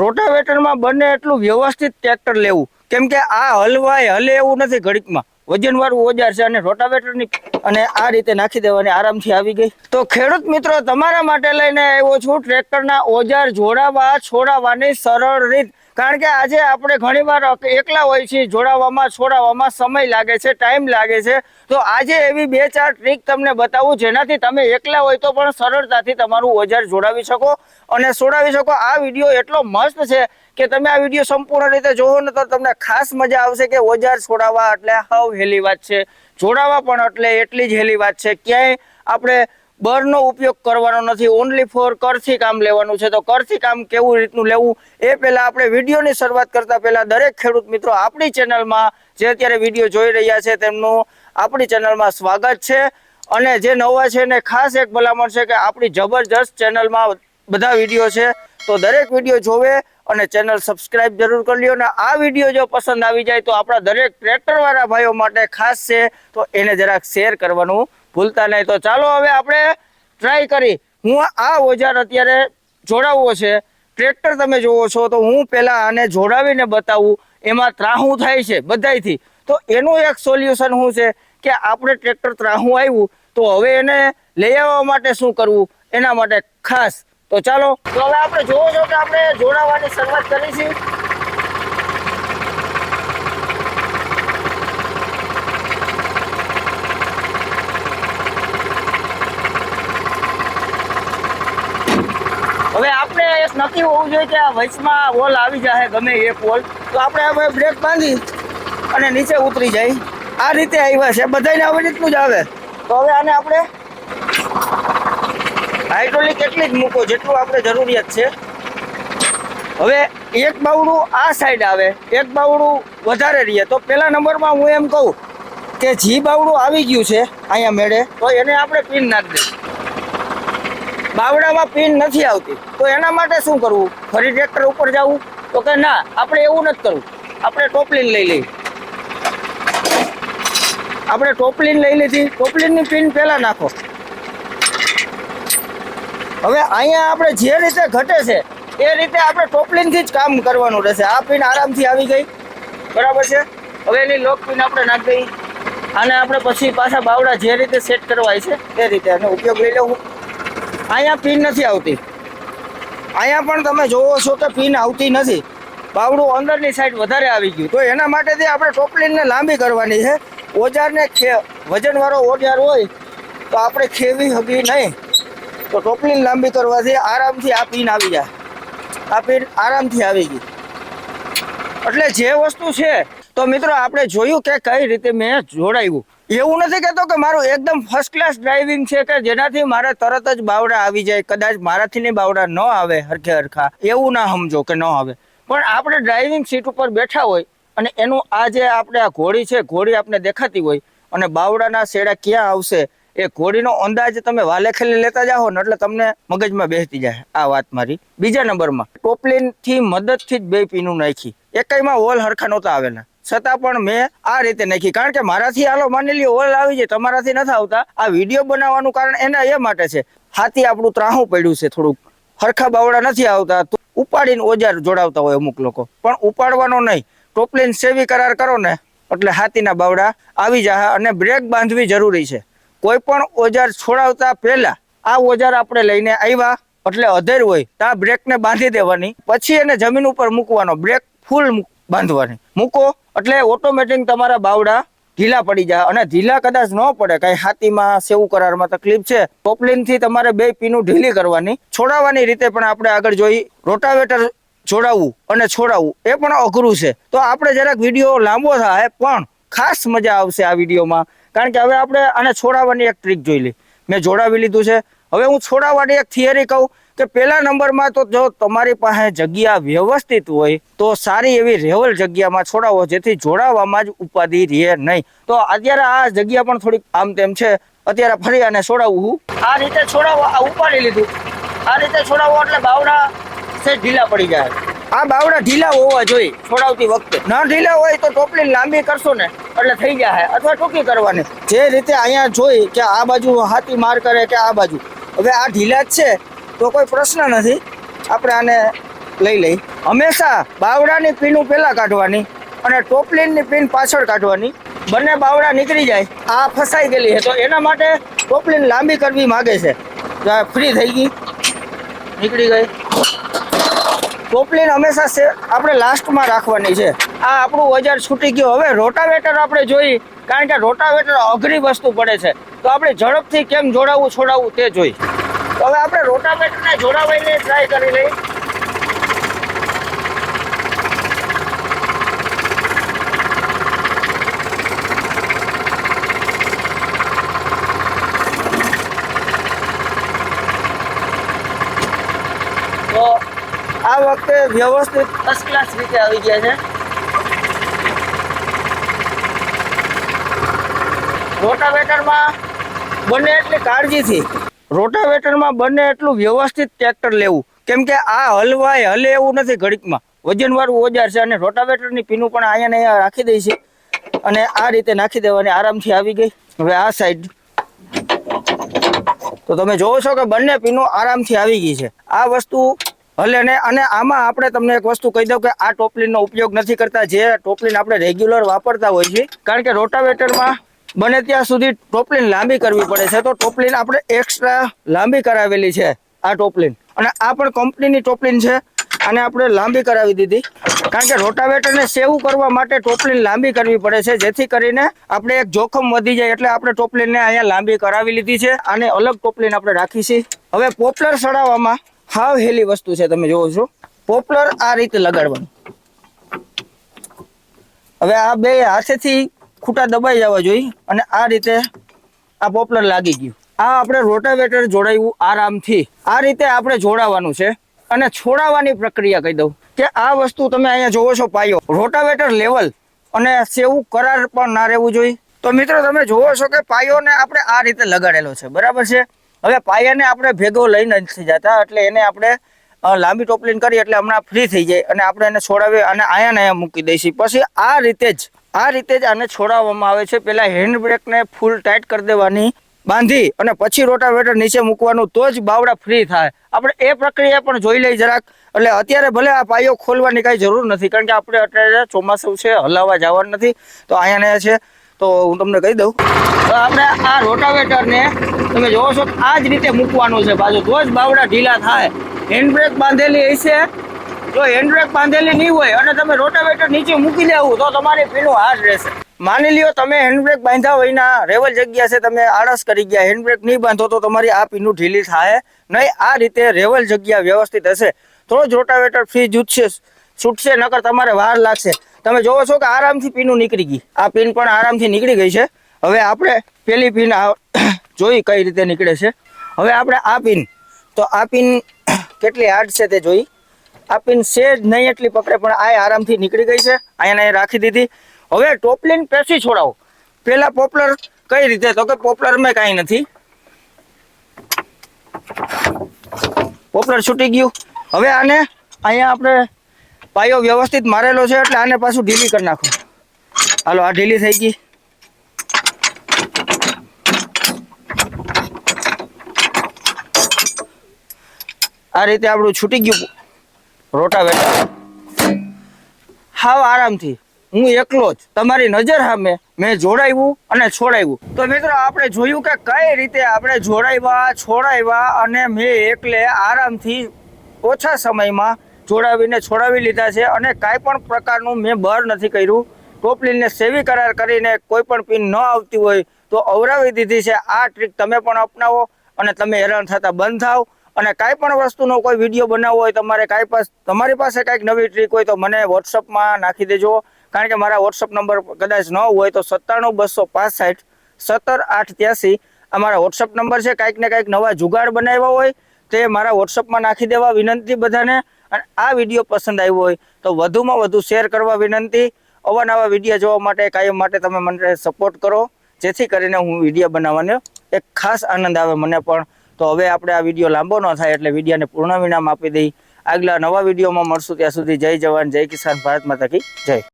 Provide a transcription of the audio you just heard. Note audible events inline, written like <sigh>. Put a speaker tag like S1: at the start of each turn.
S1: રોટાવેટરમાં બને એટલું વ્યવસ્થિત ટ્રેક્ટર લેવું. કેમ કે આ હલવાય હલે એવું નથી ઘડીકમાં. વજનવાળું ઓજાર છે અને રોટાવેટરની અને આ રીતે નાખી દેવાની આરામથી આવી ગઈ. તો ખેડૂત મિત્રો, તમારા માટે લઈને આવ્યો છું ટ્રેક્ટરના ઓજાર જોડાવા છોડાવવાની સરળ રીત. કારણ કે આજે આપણે ઘણીવાર એકલા હોય છીએ, જોડાવામાં છોડાવવામાં સમય લાગે છે ટાઈમ લાગે છે. તો આજે એવી બે ચાર ટ્રીક તમને બતાવું, જેનાથી તમે એકલા હોય તો પણ સરળતાથી તમારું ઓજાર જોડાવી શકો અને છોડાવી શકો. આ વીડિયો એટલો મસ્ત છે કે તમે આ વીડિયો સંપૂર્ણ રીતે જોવો ને તો તમને ખાસ મજા આવશે કે ઓજાર છોડાવવા એટલે હાવ હેલી વાત છે. જોડાવા પણ એટલે એટલી જ હેલી વાત છે. ક્યાંય આપણે બળનો ઉપયોગ કરવાનો નથી ઓનલી ફોર કરથી કામ લેવાનું છે. તો કરથી કામ કેવું રીતનું લેવું, એ પહેલાં આપણે વિડીયોની શરૂઆત કરતાં પહેલાં દરેક ખેડૂત મિત્રો આપણી ચેનલમાં જે અત્યારે વીડિયો જોઈ રહ્યા છે તેમનું આપણી ચેનલમાં સ્વાગત છે. અને જે નવા છે એને ખાસ એક ભલામણ છે કે આપણી જબરજસ્ત ચેનલમાં બધા વીડિયો છે. તો દરેક વીડિયો જોવે અને ચેનલ સબસ્ક્રાઇબ જરૂર કરી લ્યો. અને આ વીડિયો જો પસંદ આવી જાય તો આપણા દરેક ટ્રેક્ટરવાળા ભાઈઓ માટે ખાસ છે. તો એને જરાક શેર કરવાનું ભૂલતા નહીં. તો ચાલો હવે આપણે ટ્રાય કરી. હું આ ઓજાર અત્યારે જોડાવવો છે. ટ્રેક્ટર તમે જોવો છો તો હું પહેલાં આને જોડાવીને બતાવું. એમાં ત્રાહું થાય છે બધાયથી. તો એનું એક સોલ્યુશન શું છે કે આપણે ટ્રેક્ટર ત્રાહું આવ્યું તો હવે એને લઈ આવવા માટે શું કરવું? એના માટે ખાસ. તો ચાલો, તો હવે આપણે જોવો છો કે આપણે જોડાવાની શરૂઆત હવે આપણે એક નક્કી હોવું જોઈએ કે આ વચમાં વોલ આવી જાય ગમે એક વોલ તો આપણે હવે બ્રેક બાંધી અને નીચે ઉતરી જાય આ રીતે આવ્યા છે. બધાને આવી રીતનું જ આવે. તો હવે આને આપણે હાઇડ્રોલિક એટલી જ મૂકો, જેટલું આપણે જરૂરિયાત છે. હવે એક બાવડું આ સાઈડ આવે. એક બાવડું વધારે રહીએ. તો પહેલા નંબરમાં હું એમ કહું કે જી બાવડું આવી ગયું છે, અહીંયા મેળે, તો એને આપણે પિન નાખી દઈએ. બાવડામાં પિન નથી આવતી. તો એના માટે શું કરવું? ફરી ટ્રેક્ટર ઉપર જવું? તો કે ના, આપણે એવું નથી કરવું. આપણે ટોપલીન લઈ લઈએ. આપણે ટોપલીન લઈ લીધી. ટોપલીનની પિન પહેલા નાખો. હવે અહીંયા આપણે જે રીતે ઘટે છે, એ રીતે આપણે ટોપલીનથી જ કામ કરવાનું રહેશે. આ પિન આરામથી આવી ગઈ. બરાબર છે? હવે એની લોક પિન આપણે નાખી દઈએ. આને આપણે પછી પાછા બાવડા જે રીતે સેટ કરવાય છે તે રીતે એનો ઉપયોગ લઈ લેવું. અહીંયા પિન નથી આવતી. અહીંયા પણ તમે જોવો છો કે પિન આવતી નથી. બાવડું અંદરની સાઈડ વધારે આવી ગયું. તો એના માટેથી આપણે ટોપલીનને લાંબી કરવાની છે. ઓજારને ખે, વજનવાળો ઓજાર હોય તો આપણે ખેવી હગી નહીં. તો ટોપલીન લાંબી કરવાથી આરામથી આ પિન આવી જાય. આ પિન આરામથી આવી ગઈ એટલે જે વસ્તુ છે તો મિત્રો, આપણે જોયું કે કઈ રીતે મેં જોડાયું. એવું નથી કહેતો કે મારું એકદમ ફર્સ્ટ ક્લાસ ડ્રાઇવિંગ છે કે જેનાથી મારે તરત જ બાવડા આવી જાય, કદાચ મારાથી ને બાવડા ન આવે હરખે હરખા. એવું ના સમજો કે ન આવે. પણ આપણે ડ્રાઇવિંગ સીટ ઉપર બેઠા હોય અને એનું આ જે આપણે આ ઘોડી છે, ઘોડી આપણે દેખાતી હોય અને બાવડાના શેડા ક્યાં આવશે, એ ઘોડીનો અંદાજ તમે વાલે લેતા જાઓ ને એટલે તમને મગજમાં બેસતી જાય. આ વાત મારી. બીજા નંબરમાં, ટોપલીનથી મદદથી જ બે પીનું નાખી. એકાઈમાં હોલ હરખા નહોતા આવેલા. છતાં પણ મેં આ રીતે નાખી. કારણ કે મારાથી હાલો માની લ્યો, ઓલ આવી જાય, તમારાથી નથી આવતા. આ વીડિયો બનાવવાનું કારણ એના એ માટે છે. હાથી આપણું ત્રાહું પડ્યું છે થોડુંક. હરખા બાવડા નથી આવતા. ઉપાડીને ઓજાર જોડાવતા હોય અમુક લોકો. પણ ઉપાડવાનો નહીં. ટોપલીન સેવી કરાર કરો ને, એટલે હાથીના બાવડા આવી જાય અને બ્રેક બાંધવી જરૂરી છે. કોઈ પણ ઓજાર છોડાવતા પહેલા આ ઓજાર આપણે લઈને આવ્યા, એટલે અધેર હોય, તો આ બ્રેકને બાંધી દેવાની. પછી એને જમીન ઉપર મૂકવાનો. બ્રેક ફૂલ બાંધવાની. મૂકો. એટલે ઓટોમેટિક તમારા બાવડા ઢીલા પડી જાય અને ઢીલા કદાચ ન પડે, કઈ હાથીમાં, સેવું કરારમાં તકલીફ છે પોપલિનથી તમારે બે પીનું ઢીલી કરવાની. છોડાવવાની રીતે પણ આપણે આગળ જોઈ રોટાવેટર જોડાવવું અને છોડાવવું, એ પણ અઘરું છે. તો આપણે જરાક વીડિયો લાંબો થાય, પણ ખાસ મજા આવશે આ વિડીયોમાં. કારણ કે હવે આપણે આને છોડાવવાની એક ટ્રીક જોઈ લી મેં જોડાવી લીધું છે. હવે હું છોડાવવાની એક થિયરી કહું. કે પહેલા નંબરમાં તો જો તમારી પાસે જગ્યા વ્યવસ્થિત હોય તો સારી એવી રેવલ જગ્યામાં છોડાવો જેથી જોડાવામાં જ ઉપાધિ રહે નહીં. તો અત્યારે આ જગ્યા પણ થોડીક આમ તેમ છે. અત્યારે ફરી આને છોડાવવું આ રીતે છોડાવો આ ઉપાડી લીધું. આ રીતે છોડાવો એટલે બાવડા છે ઢીલા પડી જાય. આ બાવડા ઢીલા હોવા જોઈએ. છોડાવતી વખતે. ન ઢીલા હોય તો ટોપલી લાંબી કરશો ને એટલે થઈ જાય અથવા ટૂંકી કરવાની. જે રીતે અહીંયા જોઈ કે આ બાજુ હાથી માર કરે કે આ બાજુ. હવે આ ઢીલા જ છે. તો કોઈ પ્રશ્ન નથી. આપણે આને લઈ લઈ. હંમેશા બાવડાની પીનું પહેલાં કાઢવાની અને ટોપલીનની પીન પાછળ કાઢવાની. બંને બાવડા નીકળી જાય. આ ફસાઈ ગયેલી છે. તો એના માટે ટોપલીન લાંબી કરવી માગે છે. ફ્રી થઈ ગઈ. નીકળી ગઈ. ટોપલીન હંમેશા આપણે લાસ્ટમાં રાખવાની છે. આ આપણું ઓજાર છૂટી ગયું. હવે રોટાવેટર આપણે જોઈ, કારણ કે રોટાવેટર અઘરી વસ્તુ પડે છે. તો આપણે ઝડપથી કેમ જોડાવવું છોડાવવું તે જોઈ. હવે આપણે રોટાવેટરને જોડાવીને ટ્રાય કરી લઈએ. તો આ વખતે વ્યવસ્થિત ફર્સ્ટ ક્લાસ રીતે આવી ગયા છે. રોટાવેટરમાં બને એટલી કાળજીથી રોટાવેટરમાં બને એટલું વ્યવસ્થિત ટ્રેક્ટર લેવું. કેમ કે આ હલવાય, હલે એવું નથી ઘડીકમાં. વજનવાળું ઓજાર છે અને રોટાવેટરની પીનું પણ અહીંયા ને અહીંયા રાખી દઈ છે. અને આ રીતે નાખી દેવાની, આરામથી આવી ગઈ. હવે આ સાઈડ તો તમે જોવો છો કે બંને પીનું આરામથી આવી ગઈ છે. આ વસ્તુ ભલે ને, અને આમાં આપણે તમને એક વસ્તુ કહી દઉં કે આ ટોપલીનનો ઉપયોગ નથી કરતા. જે ટોપલીન આપણે રેગ્યુલર વાપરતા હોઈએ છીએ કારણ કે રોટાવેટરમાં બને ત્યાં સુધી ટોપલીન લાંબી કરવી પડે છે. તો ટોપલીન આપણે એક્સ્ટ્રા લાંબી કરાવેલી છે, આ ટોપલીન. અને આ પણ કંપનીની ટોપલીન છે, અને આપણે લાંબી કરાવી દીધી. કારણ કે રોટાવેટરને સેવું કરવા માટે ટોપલીન લાંબી કરવી પડે છે, જેથી કરીને આપણે એક જોખમ વધી જાય એટલે આપણે ટોપલીનને અહીંયા લાંબી કરાવી લીધી છે, અને અલગ ટોપલીન આપણે રાખી છે. હવે પોપલર ચડાવવામાં હાવ હેલી વસ્તુ છે, તમે જોવો છો. પોપલર આ રીતે લગાડવાનું. હવે આ બે હાથેથી ખૂટા દબાઈ જવા જોઈએ અને આ રીતે આ પોપલર લાગી ગયું. આ આપણે રોટાવેટર જોડાયું આરામથી. આ રીતે આપણે જોડાવાનું છે અને છોડાવવાની પ્રક્રિયા કહી દઉં કે આ વસ્તુ તમે અહીંયા જોવો છો પાયો રોટાવેટર લેવલ અને સેવું કરાર પણ ના રહેવું જોઈએ. તો મિત્રો તમે જોવો છો કે પાયોને આપણે આ રીતે લગાડેલો છે. બરાબર છે? હવે પાયાને આપણે ભેગો લઈને નથી જતા એટલે એને આપણે લાંબી ટોપલીન કરી એટલે હમણાં ફ્રી થઈ જાય અને આપણે એને છોડાવી અને આયા ને મૂકી દઈશું. પછી આ રીતે જ આ રીતે જ આને છોડાવવામાં આવે છે. પહેલાં હેન્ડ બ્રેકને ફૂલ ટાઈટ કરી દેવાની, બાંધી અને પછી રોટાવેટર નીચે મૂકવાનું, તો જ બાવડા ફ્રી થાય. આપણે એ પ્રક્રિયા પણ જોઈ લઈ જરાક. એટલે અત્યારે ભલે આ પાયો ખોલવાની કાંઈ જરૂર નથી, કારણ કે આપણે અત્યારે ચોમાસું છે, હલાવવા જવાનું નથી. તો અહીંયા છે. તો હું તમને કહી દઉં. તો આપણે આ રોટાવેટરને તમે જોવો છો આ જ રીતે મૂકવાનું છે. બાજુ તો જ બાવડા ઢીલા થાય. હેન્ડ બ્રેક બાંધેલી હશે. જો હેન્ડબ્રેક બાંધેલી નહીં હોય અને તમે રોટાવેટર નીચે મૂકી દેવું તો તમારી પીનું હાર્ડ રહેશે. માની લ્યો તમે હેન્ડબ્રેક બાંધ્યા હોય ના રેવલ જગ્યા છે, તમે આળસ કરી ગયા, હેન્ડબ્રેક નહીં બાંધો તો તમારી આ પીનું ઢીલી થાય. નહીં, આ રીતે રેવલ જગ્યા વ્યવસ્થિત હશે. તો જ રોટાવેટર ફ્રી જૂટશે છૂટશે, નકર તમારે વાર લાગશે. તમે જોવો છો કે આરામથી પીનું નીકળી ગઈ. આ પિન પણ આરામથી નીકળી ગઈ છે. હવે આપણે પેલી પિન <coughs> જોઈ કઈ રીતે નીકળે છે. હવે આપણે આ પિન તો આ પિન <coughs> કેટલી હાર્ડ છે તે જોઈ. આ પિન સેજ નહીં એટલી પકડે, પણ આ આરામથી નીકળી ગઈ છે. અહીંયા અહીં રાખી દીધી. હવે ટોપલીન પેસી છોડાવો. પેલા પોપલર કઈ રીતે? તો કે પોપલરમાં કાંઈ નથી. પોપલર છૂટી ગયું. હવે આને અહીંયા આપણે પાયો વ્યવસ્થિત મારેલો છે, એટલે આને પાછું ઢીલી કરી નાખો. હાલો, આ ઢીલી થઈ ગઈ. આ રીતે આપણું છૂટી ગયું. રોટાવેટર હાવ આરામથી. હું એકલો જ. તમારી નજર સામે મેં જોડાવ્યું અને છોડાવ્યું તો મિત્રો, આપણે જોયું કે કઈ રીતે આપણે જોડાવ્યા છોડાવ્યા અને મેં એકલે આરામથી ઓછા સમયમાં જોડાવીને છોડાવી લીધા છે અને કાંઈ પણ પ્રકારનું મેં બર નથી કર્યું. ટોપલીને સેવી કરાર કરીને કોઈ પણ પિન ન આવતી હોય તો અવરાવી દીધી છે. આ ટ્રીક તમે પણ અપનાવો અને તમે હેરાન થતાં બંધ થાવ. અને કાંઈ પણ વસ્તુનો કોઈ વીડિયો બનાવવો હોય, તમારે કાંઈ પાસ, તમારી પાસે કાંઈક નવી ટ્રીક હોય તો મને વોટ્સઅપમાં નાખી દેજો. કારણ કે મારા વોટ્સઅપ નંબર કદાચ ન હોય તો સત્તાણું બસો પાસઠ સત્તર આઠ ત્યાસી આ મારા વોટ્સઅપ નંબર છે. કાંઈક ને કાંઈક નવા જુગાડ બનાવ્યા હોય તે મારા વોટ્સઅપમાં નાખી દેવા વિનંતી બધાને. અને આ વીડિયો પસંદ આવ્યો હોય તો વધુમાં વધુ શેર કરવા વિનંતી. અવાનવા વીડિયો જોવા માટે, કાયમ માટે તમે મને સપોર્ટ કરો. જેથી કરીને હું વીડિયો બનાવવાનો એક ખાસ આનંદ આવે મને પણ. તો હવે આપણે આ વીડિયો લાંબો ન થાય એટલે વિડીયોને પૂર્ણ વિરામ આપી દઈ. આગલા નવા વિડીયોમાં મળશું ત્યાં સુધી જય જવાન, જય કિસાન, ભારત માતા કી જય.